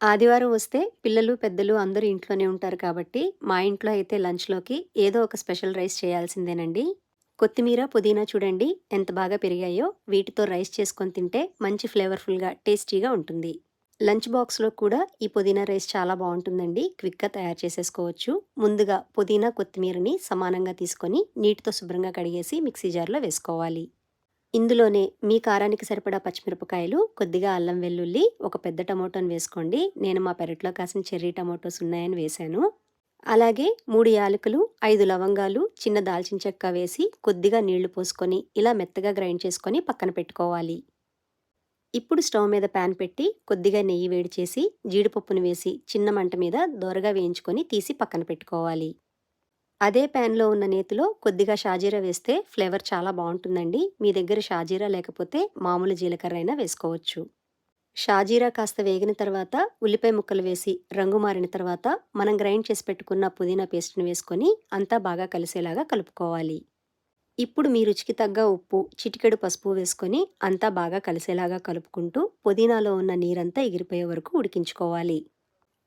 ఆదివారం వస్తే పిల్లలు, పెద్దలు అందరూ ఇంట్లోనే ఉంటారు కాబట్టి, మా ఇంట్లో అయితే లంచ్‌లోకి ఏదో ఒక స్పెషల్ రైస్ చేయాల్సిందేనండి. కొత్తిమీర, పుదీనా చూడండి ఎంత బాగా పెరిగాయో. వీటితో రైస్ చేసుకొని తింటే మంచి ఫ్లేవర్‌ఫుల్‌గా, టేస్టీగా ఉంటుంది. లంచ్ బాక్స్‌లో కూడా ఈ పుదీనా రైస్ చాలా బాగుంటుందండి క్విక్‌గా తయారు చేసేసుకోవచ్చు. ముందుగా పుదీనా, కొత్తిమీరని సమానంగా తీసుకొని నీటితో శుభ్రంగా కడిగేసి మిక్సీ జార్‌లో వేసుకోవాలి. ఇందులోనే మీ కారానికి సరిపడా పచ్చిమిరపకాయలు, కొద్దిగా అల్లం వెల్లుల్లి, ఒక పెద్ద టమోటాను వేసుకోండి. నేను మా పెరట్లో కాసిన చెర్రీ టమోటోస్ ఉన్నాయని వేశాను. అలాగే మూడు యాలకులు, ఐదు లవంగాలు, చిన్న దాల్చిన చెక్క వేసి కొద్దిగా నీళ్ళు పోసుకొని ఇలా మెత్తగా గ్రైండ్ చేసుకొని పక్కన పెట్టుకోవాలి. ఇప్పుడు స్టవ్ మీద పాన్ పెట్టి కొద్దిగా నెయ్యి వేడి చేసి జీడిపప్పును వేసి చిన్న మంట మీద దోరగా వేయించుకొని తీసి పక్కన పెట్టుకోవాలి. అదే ప్యాన్‌లో ఉన్న నేతిలో కొద్దిగా షాజీరా వేస్తే ఫ్లేవర్ చాలా బాగుంటుందండి మీ దగ్గర షాజీరా లేకపోతే మామూలు జీలకర్ర అయినా వేసుకోవచ్చు. షాజీరా కాస్త వేగిన తర్వాత ఉల్లిపాయ ముక్కలు వేసి రంగు మారిన తర్వాత మనం గ్రైండ్ చేసి పెట్టుకున్న పుదీనా పేస్ట్‌ని వేసుకొని అంతా బాగా కలిసేలాగా కలుపుకోవాలి. ఇప్పుడు మీ రుచికి తగ్గ ఉప్పు, చిటికెడు పసుపు వేసుకొని అంతా బాగా కలిసేలాగా కలుపుకుంటూ పుదీనాలో ఉన్న నీరంతా ఎగిరిపోయే వరకు ఉడికించుకోవాలి.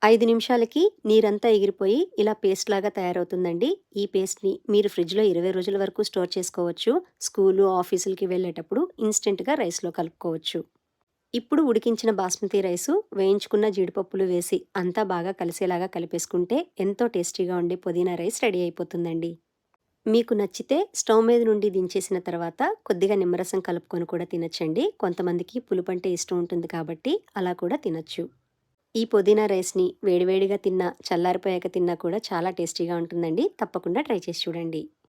ఐదు నిమిషాలకి నీరంతా ఎగిరిపోయి ఇలా పేస్ట్ లాగా తయారవుతుందండి. ఈ పేస్ట్‌ని మీరు ఫ్రిడ్జ్‌లో 20 రోజుల వరకు స్టోర్ చేసుకోవచ్చు. స్కూలు, ఆఫీసులకి వెళ్ళేటప్పుడు ఇన్‌స్టెంట్‌గా రైస్‌లో కలుపుకోవచ్చు. ఇప్పుడు ఉడికించిన బాస్మతి రైసు, వేయించుకున్న జీడిపప్పులు వేసి అంతా బాగా కలిసేలాగా కలిపేసుకుంటే ఎంతో టేస్టీగా ఉండే పుదీనా రైస్ రెడీ అయిపోతుందండి. మీకు నచ్చితే స్టవ్ మీద నుండి దించేసిన తర్వాత కొద్దిగా నిమ్మరసం కలుపుకొని కూడా తినచ్చండి కొంతమందికి పులుపంటే ఇష్టం ఉంటుంది కాబట్టి అలా కూడా తినచ్చు ఈ పుదీనా రైస్‌ని వేడివేడిగా తిన్నా, చల్లారిపోయాక తిన్నా కూడా చాలా టేస్టీగా ఉంటుందండి. తప్పకుండా ట్రై చేసి చూడండి.